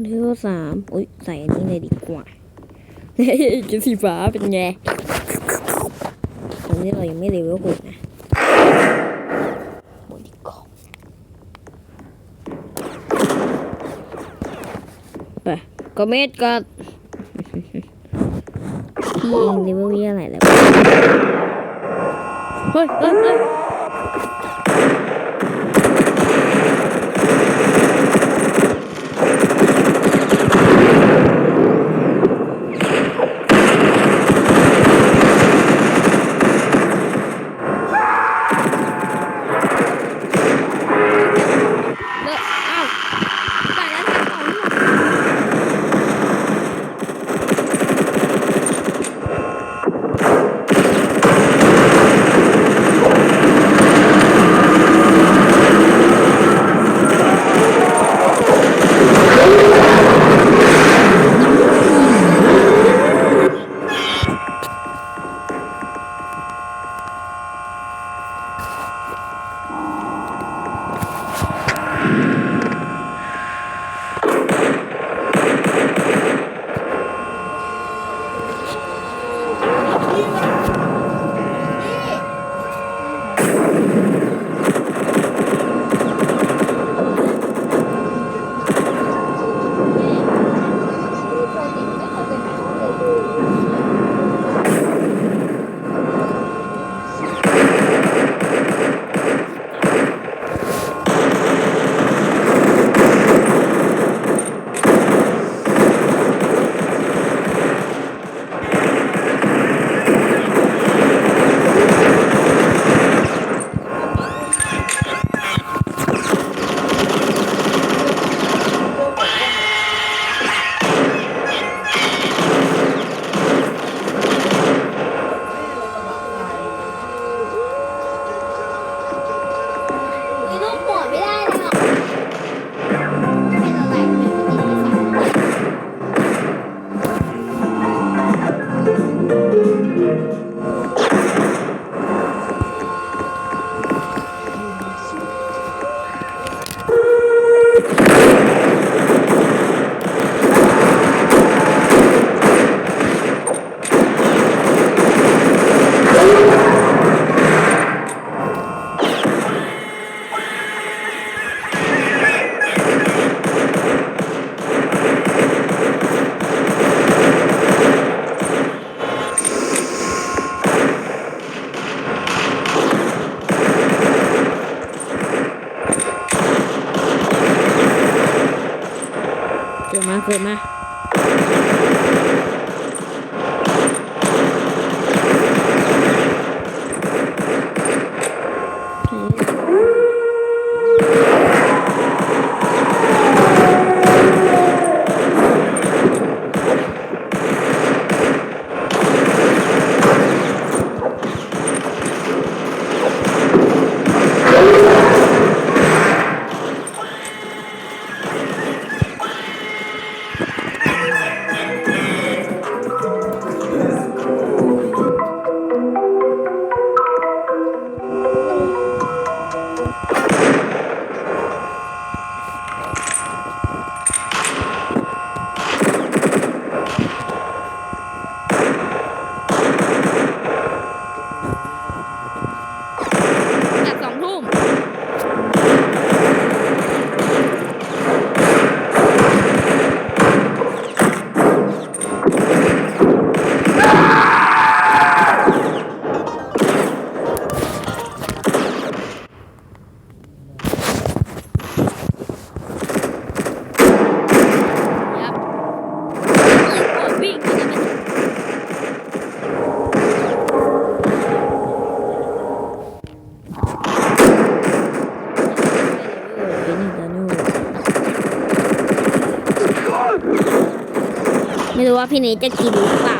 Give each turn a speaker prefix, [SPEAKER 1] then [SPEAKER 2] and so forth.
[SPEAKER 1] เลเวลสามอุ้ยใส่อันนี้เลยดีกว่ากินสีฟ้าเป็นไงตอนนี้เรายังไม่เลเวลหกนะโมดิคอไปก็เม็ดก็พี่เองเลเวลยี่อะไรแล้วเฮ้ยเฮ้ย เมา ว่าพี่เนทจะกินหรือเปล่า